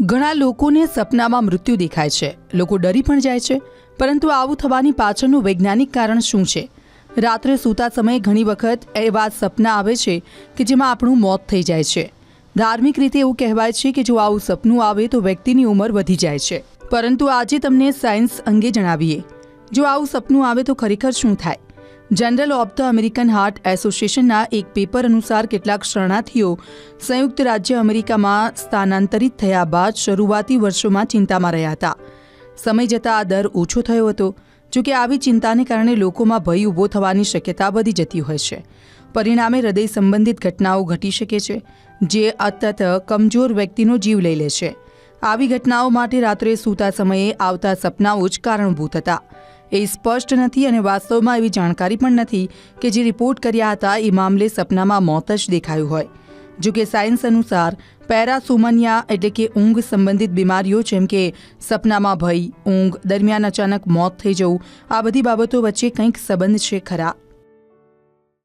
ઘણા લોકોને સપનામાં મૃત્યુ દેખાય છે. લોકો ડરી પણ જાય છે, પરંતુ આવું થવાની પાછળનું વૈજ્ઞાનિક કારણ શું છે? રાત્રે સૂતા સમયે ઘણી વખત એવા સપના આવે છે કે જેમાં આપણું મોત થઈ જાય છે. ધાર્મિક રીતે એવું કહેવાય છે કે જો આવું સપનું આવે તો વ્યક્તિની ઉંમર વધી જાય છે. પરંતુ આજે તમને સાયન્સ અંગે જણાવીએ. જો આવું સપનું આવે તો ખરેખર શું થાય? General of the American heart એસોસિએશનના એક પેપર અનુસાર કેટલાક શરણાર્થીઓ સંયુક્ત રાજ્ય અમેરિકામાં સ્થાનાંતરિત થયા બાદ શરૂઆતી વર્ષોમાં ચિંતામાં રહ્યા હતા. સમય જતાં આ દર ઓછો થયો હતો જોકે આવી ચિંતાને કારણે લોકોમાં ભય ઊભો થવાની શક્યતા વધી જતી હોય છે. પરિણામે હૃદય સંબંધિત ઘટનાઓ ઘટી શકે છે, જે અત્યંત કમજોર વ્યક્તિનો જીવ લઈ લે છે. આવી ઘટનાઓ માટે રાત્રે સૂતા સમયે આવતા સપનાઓ જ કારણભૂત હતા. એ સ્પષ્ટ નથી અને વાસ્તવમાં એવી જાણકારી પણ નથી કે જે રિપોર્ટ કર્યા હતા એ મામલે સપનામાં મોત જ દેખાયું હોય. જો કે સાયન્સ અનુસાર પેરાસોમનિયા એટલે કે ઊંઘ સંબંધિત બીમારીઓ જેમ કે સપનામાં ભય, ઊંઘ, દરમિયાન અચાનક મોત થઈ જવું, આ બધી બાબતો વચ્ચે કંઈક સંબંધ છે ખરા.